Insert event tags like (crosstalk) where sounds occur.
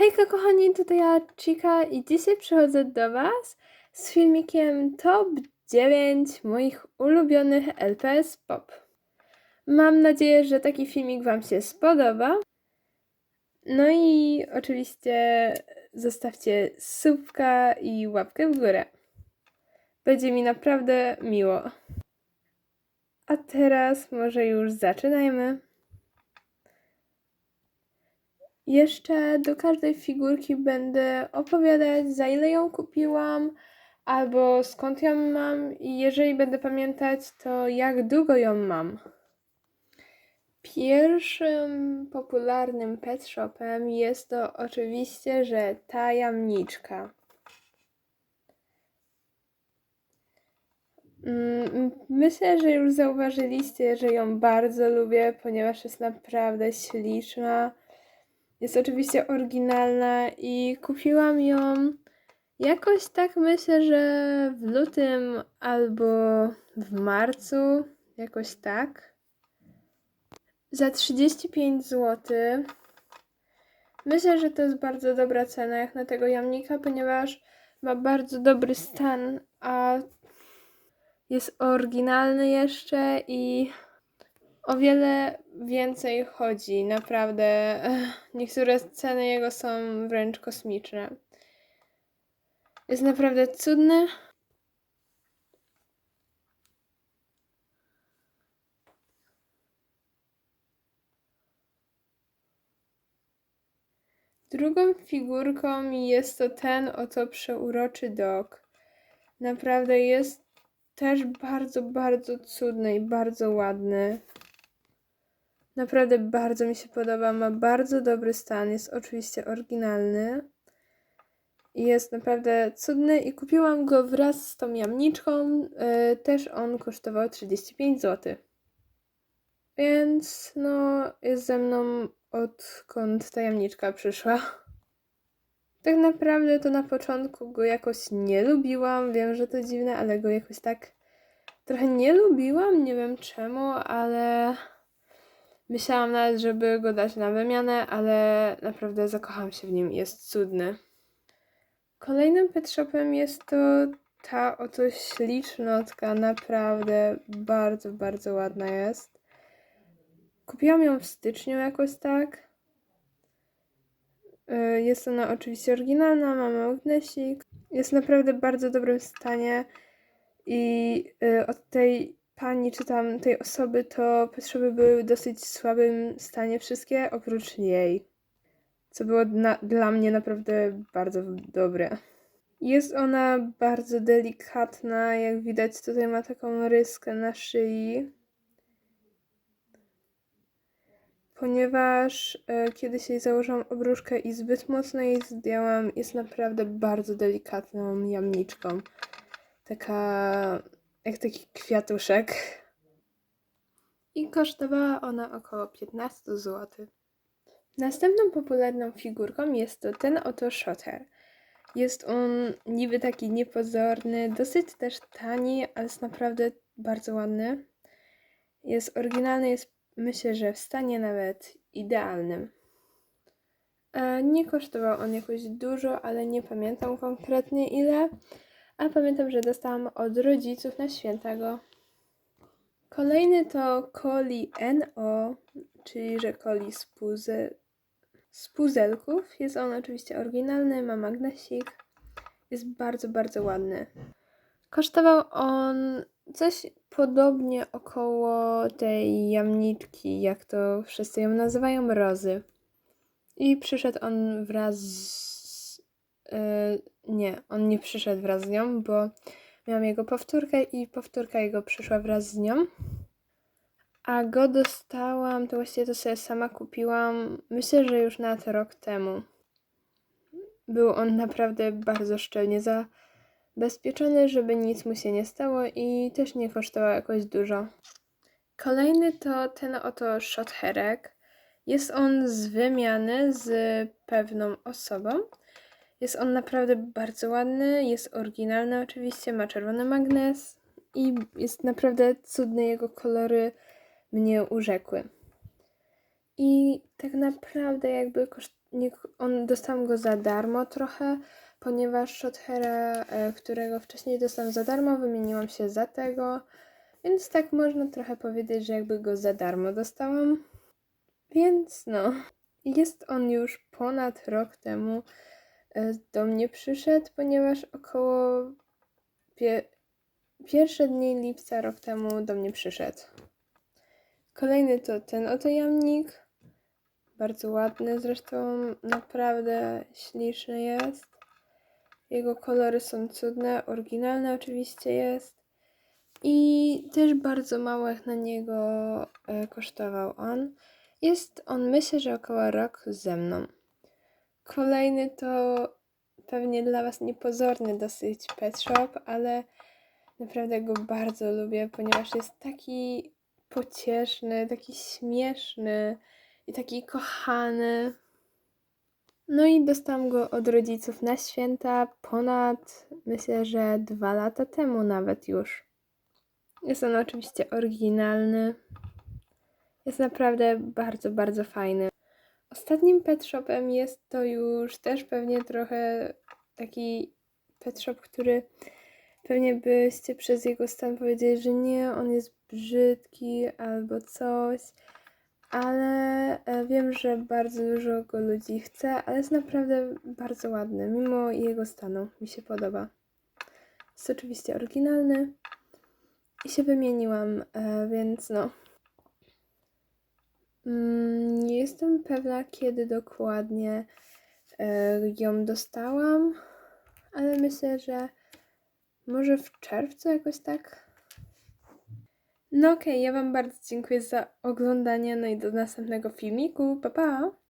Hejka kochani, tutaj ja i dzisiaj przychodzę do Was z filmikiem Top 9 moich ulubionych LPS Pop. Mam nadzieję, że taki filmik Wam się spodoba. No i oczywiście zostawcie subka i łapkę w górę. Będzie mi naprawdę miło. A teraz może już zaczynajmy. Jeszcze do każdej figurki będę opowiadać, za ile ją kupiłam, albo skąd ją mam, i jeżeli będę pamiętać, to jak długo ją mam. Pierwszym popularnym pet shopem jest to oczywiście, że ta jamniczka. Mm, Myślę, że już zauważyliście, że ją bardzo lubię, ponieważ jest naprawdę śliczna. Jest oczywiście oryginalna i kupiłam ją jakoś tak myślę, że w lutym albo w marcu, jakoś tak. Za 35 zł. Myślę, że to jest bardzo dobra cena jak na tego jamnika, ponieważ ma bardzo dobry stan, a jest oryginalny jeszcze i o wiele więcej chodzi. Naprawdę, (laughs) niektóre ceny jego są wręcz kosmiczne. Jest naprawdę cudny. Drugą figurką jest to ten oto przeuroczy dog. Naprawdę jest też bardzo, bardzo cudny i bardzo ładny. Naprawdę bardzo mi się podoba. Ma bardzo dobry stan. Jest oczywiście oryginalny. I jest naprawdę cudny i kupiłam go wraz z tą jamniczką. Yy, też on kosztował 35 zł. Więc no, jest ze mną odkąd ta jamniczka przyszła. Tak naprawdę to na początku go jakoś nie lubiłam. Wiem, że to dziwne, ale go jakoś tak trochę nie lubiłam. Nie wiem czemu, ale myślałam nawet, żeby go dać na wymianę, ale naprawdę zakocham się w nim. Jest cudny. Kolejnym pet shopem jest to ta oto ślicznotka. Naprawdę bardzo, bardzo ładna jest. Kupiłam ją w styczniu jakoś tak. Y, Jest ona oczywiście oryginalna, ma magnesik. Jest naprawdę w bardzo dobrym stanie. I y, od tej pani, czy tam tej osoby, to potrzeby były w dosyć słabym stanie wszystkie, oprócz jej. Co było na, dla mnie naprawdę bardzo dobre. Jest ona bardzo delikatna, jak widać tutaj ma taką ryskę na szyi. Ponieważ e, kiedyś jej założyłam obruszkę i zbyt mocno jej zdjęłam, jest naprawdę bardzo delikatną jamniczką. Taka jak taki kwiatuszek. I kosztowała ona około 15 zł. Następną popularną figurką jest to ten oto shotter. Jest on niby taki niepozorny, dosyć też tani, ale jest naprawdę bardzo ładny. Jest oryginalny, jest myślę, że w stanie nawet idealnym. E, Nie kosztował on jakoś dużo, ale nie pamiętam konkretnie ile. A pamiętam, że dostałam od rodziców na świętego. Kolejny to Coli NO, czyli że Coli z, puze, z puzelków. Jest on oczywiście oryginalny, ma magnesik. Jest bardzo, bardzo ładny. Kosztował on coś podobnie około tej jamniczki, jak to wszyscy ją nazywają, rozy. I przyszedł on wraz z... Yy, nie, on nie przyszedł wraz z nią, bo miałam jego powtórkę i powtórka jego przyszła wraz z nią. A go dostałam, to właściwie to sobie sama kupiłam, myślę, że już nawet rok temu. Był on naprawdę bardzo szczelnie zabezpieczony, żeby nic mu się nie stało i też nie kosztował jakoś dużo. Kolejny to ten oto shotherek. Jest on z wymiany z pewną osobą. Jest on naprawdę bardzo ładny, jest oryginalny oczywiście, ma czerwony magnes i jest naprawdę cudny, jego kolory mnie urzekły. I tak naprawdę jakby koszt... on dostałam go za darmo trochę, ponieważ Shothera, e, którego wcześniej dostałam za darmo, wymieniłam się za tego. Więc tak można trochę powiedzieć, że jakby go za darmo dostałam. Więc no, jest on już ponad rok temu do mnie przyszedł, ponieważ około pie- pierwsze dni lipca rok temu do mnie przyszedł. Kolejny to ten oto jamnik. Bardzo ładny, zresztą naprawdę śliczny jest. Jego kolory są cudne, oryginalny oczywiście jest. I też bardzo jak na niego e, kosztował on. Jest on myślę, że około rok ze mną. Kolejny to pewnie dla Was niepozorny dosyć pet shop, ale naprawdę go bardzo lubię, ponieważ jest taki pocieszny, taki śmieszny i taki kochany. No i dostałam go od rodziców na święta ponad, myślę, że dwa lata temu nawet już. Jest on oczywiście oryginalny. Jest naprawdę bardzo, bardzo fajny. Ostatnim pet shopem jest to już też pewnie trochę taki pet shop, który pewnie byście przez jego stan powiedzieli, że nie, on jest brzydki albo coś, ale e, wiem, że bardzo dużo go ludzi chce, ale jest naprawdę bardzo ładny, mimo jego stanu. Mi się podoba. Jest oczywiście oryginalny i się wymieniłam, e, więc no. Mm, Nie jestem pewna, kiedy dokładnie e, ją dostałam, ale myślę, że może w czerwcu jakoś tak. No okej, ja Wam bardzo dziękuję za oglądanie, no i do następnego filmiku. Pa pa!